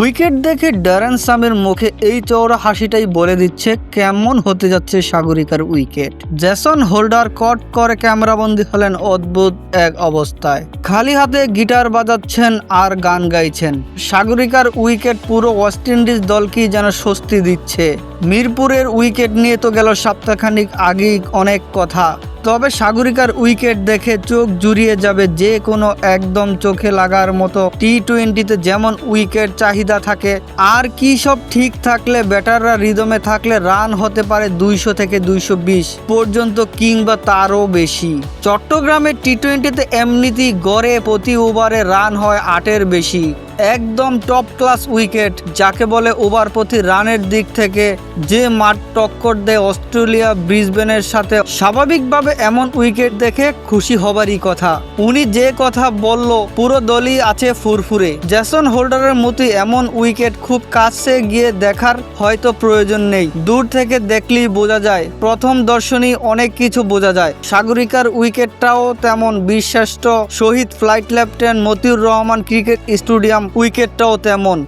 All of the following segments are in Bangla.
উইকেট দেখে ড্যারেন সামের মুখে এই চওড়া হাসিটাই বলে দিচ্ছে, কেমন হতে যাচ্ছে সাগরিকার উইকেট। জেসন হোল্ডার কট করে ক্যামেরাবন্দি হলেন অদ্ভুত এক অবস্থায়। খালি হাতে গিটার বাজাচ্ছেন আর গান গাইছেন। সাগরিকার উইকেট পুরো ওয়েস্ট ইন্ডিজ দলকেই যেন স্বস্তি দিচ্ছে। মিরপুরের উইকেট নিয়ে তো গেল সপ্তাহখানিক আগেই অনেক কথা। তবে সাগরিকার উইকেট দেখে চোখ জুড়িয়ে যাবে যে কোনো একদম চোখে লাগার মতো টি টোয়েন্টিতে যেমন উইকেট চাহিদা থাকে, আর কি সব ঠিক থাকলে ব্যাটাররা রিদমে থাকলে রান হতে পারে দুইশো থেকে দুইশো বিশ পর্যন্ত কিংবা তারও বেশি। চট্টগ্রামের টি টোয়েন্টিতে এমনিতেই গড়ে প্রতি ওভারে রান হয় আটের বেশি। একদম টপ ক্লাস উইকেট যাকে বলে ওভার প্রতি রানের দিক থেকে যে মাঠ টক্কর দেয় অস্ট্রেলিয়া ব্রিসবেনের সাথে, স্বাভাবিকভাবে এমন উইকেট দেখে খুশি হবারই কথা। উনি যে কথা বলল, পুরো দলই আছে ফুরফুরে। জ্যাসন হোল্ডারের মতোই এমন উইকেট খুব কাছে গিয়ে দেখার হয়তো প্রয়োজন নেই। দূর থেকে দেখলেই বোঝা যায়, প্রথম দর্শনই অনেক কিছু বোঝা যায়। সাগরিকার উইকেটটাও তেমন বিশ্বাস্ত। Shaheed flight lieutenant Motiur Rahman cricket stadium উইকেটটাও তেমন।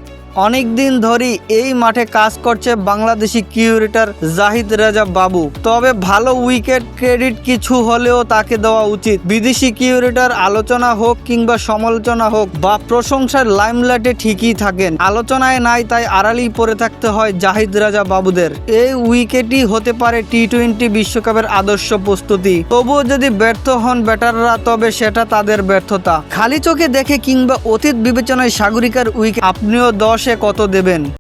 অনেক দিন ধরেই এই মাঠে কাজ করছে বাংলাদেশি কিউরেটর জাহিদ রাজা বাবু। তবে ভালো উইকেট ক্রেডিট কিছু হলেও তাকে দেওয়া উচিত। বিদেশি কিউরেটর আলোচনা হোক কিংবা সমালোচনা হোক, বা প্রশংসার লাইমলাইটে ঠিকই থাকেন। আলোচনায় নাই তাই আড়ালেই পড়ে থাকতে হয় জাহিদ রাজা বাবুদের। এই উইকেটই হতে পারে টি টোয়েন্টি বিশ্বকাপের আদর্শ প্রস্তুতি। তবুও যদি ব্যর্থ হন ব্যাটাররা, তবে সেটা তাদের ব্যর্থতা। খালি চোখে দেখে কিংবা অতীত বিবেচনায় সাগরিকার উইকেট, আপনিও দশে কত দেবেন?